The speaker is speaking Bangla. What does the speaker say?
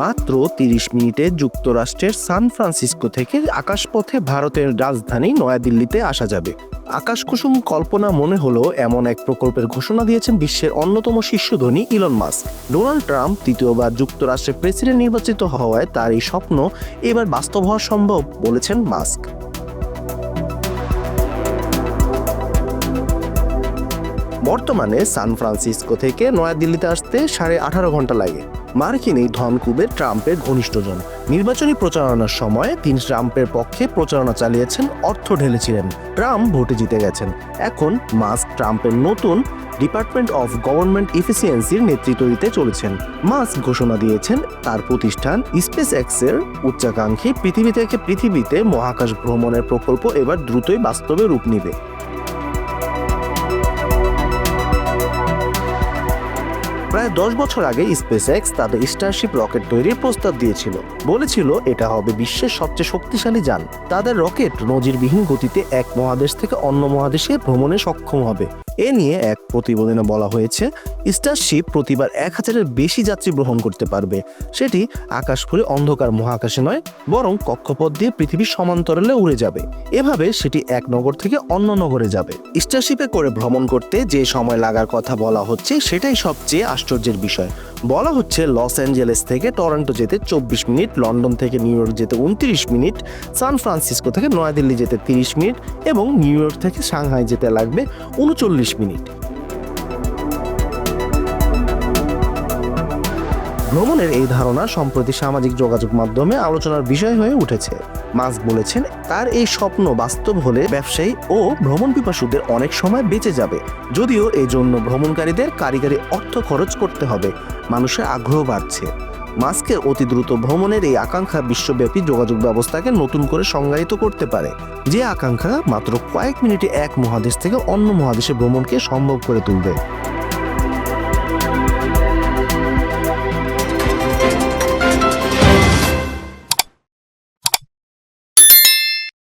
মাত্র তিরিশ মিনিটে যুক্তরাষ্ট্রের সান ফ্রান্সিসকো থেকে আকাশপথে ভারতের রাজধানী নয়াদিল্লিতে আসা যাবে। আকাশকুসুম কল্পনা মনে হলো এমন এক প্রকল্পের ঘোষণা দিয়েছেন বিশ্বের অন্যতম শীর্ষধনী ইলন মাস্ক। ডোনাল্ড ট্রাম্প তৃতীয়বার যুক্তরাষ্ট্রের প্রেসিডেন্ট নির্বাচিত হওয়ায় তার এই স্বপ্ন এবার বাস্তব হওয়া সম্ভব বলেছেন মাস্ক। বর্তমানে সান ফ্রান্সিসকো থেকে নয়াদিল্লিতে আসতে সাড়ে আঠারো ঘণ্টা লাগে। মার্কিন এই ধনকুবের ট্রাম্পের ঘনিষ্ঠজন নির্বাচনী প্রচারণার সময় তিনি ট্রাম্পের পক্ষে প্রচারণা চালিয়েছেন, অর্থ ঢেলেছিলেন। ট্রাম্প ভোটে জিতে গেছেন। এখন মাস্ক ট্রাম্পের নতুন ডিপার্টমেন্ট অফ গভর্নমেন্ট ইফিসিয়েন্সির নেতৃত্ব দিতে চলেছেন। মাস্ক ঘোষণা দিয়েছেন তার প্রতিষ্ঠান স্পেস এক্সের উচ্চাকাঙ্ক্ষী পৃথিবী থেকে পৃথিবীতে মহাকাশ ভ্রমণের প্রকল্প এবার দ্রুতই বাস্তবে রূপ নেবে। প্রায় দশ বছর আগে স্পেস এক্স তাদের স্টারশিপ রকেট তৈরির প্রস্তাব দিয়েছিল। বলেছিল, এটা হবে বিশ্বের সবচেয়ে শক্তিশালী যান। তাদের রকেট নজিরবিহীন গতিতে এক মহাদেশ থেকে অন্য মহাদেশে ভ্রমণে সক্ষম হবে। এ নিয়ে এক প্রতিবেদনে বলা হয়েছে, স্টারশিপ প্রতিবার এক হাজারের বেশি যাত্রী গ্রহণ করতে পারবে। সেটি আকাশ ফুলে অন্ধকার মহাকাশে নয়, বরং কক্ষপথ দিয়ে পৃথিবীর সমান্তরালে উড়ে যাবে। এভাবে সেটি এক নগর থেকে অন্য নগরে যাবে। স্টারশিপে করে ভ্রমণ করতে যে সময় লাগার কথা বলা হচ্ছে, সেটাই সবচেয়ে আশ্চর্যের বিষয়। বলা হচ্ছে, লস অ্যাঞ্জেলেস থেকে টরন্টো যেতে চব্বিশ মিনিট, লন্ডন থেকে নিউ ইয়র্ক যেতে উনত্রিশ মিনিট, সান ফ্রান্সিসকো থেকে নয়াদিল্লি যেতে তিরিশ মিনিট এবং নিউ ইয়র্ক থেকে সাংহাই যেতে লাগবে উনচল্লিশ মিনিট। ভ্রমণের এই ধারণা সম্প্রতি সামাজিক যোগাযোগ মাধ্যমে আলোচনার বিষয় হয়ে উঠেছে। মাস্ক বলেছেন, তার এই স্বপ্ন বাস্তব হলে ব্যবসায়ী ও ভ্রমণ পিপাসুদের অনেক সময় বেঁচে যাবে। যদিও এই জন্য ভ্রমণকারীদের কারিগরি অর্থ খরচ করতে হবে। মানুষের আগ্রহ বাড়ছে। মাস্কের অতি দ্রুত ভ্রমণের এই আকাঙ্ক্ষা বিশ্বব্যাপী যোগাযোগ ব্যবস্থাকে নতুন করে সংজ্ঞায়িত করতে পারে। যে আকাঙ্ক্ষা মাত্র কয়েক মিনিটে এক মহাদেশ থেকে অন্য মহাদেশে ভ্রমণকে সম্ভব করে তুলবে।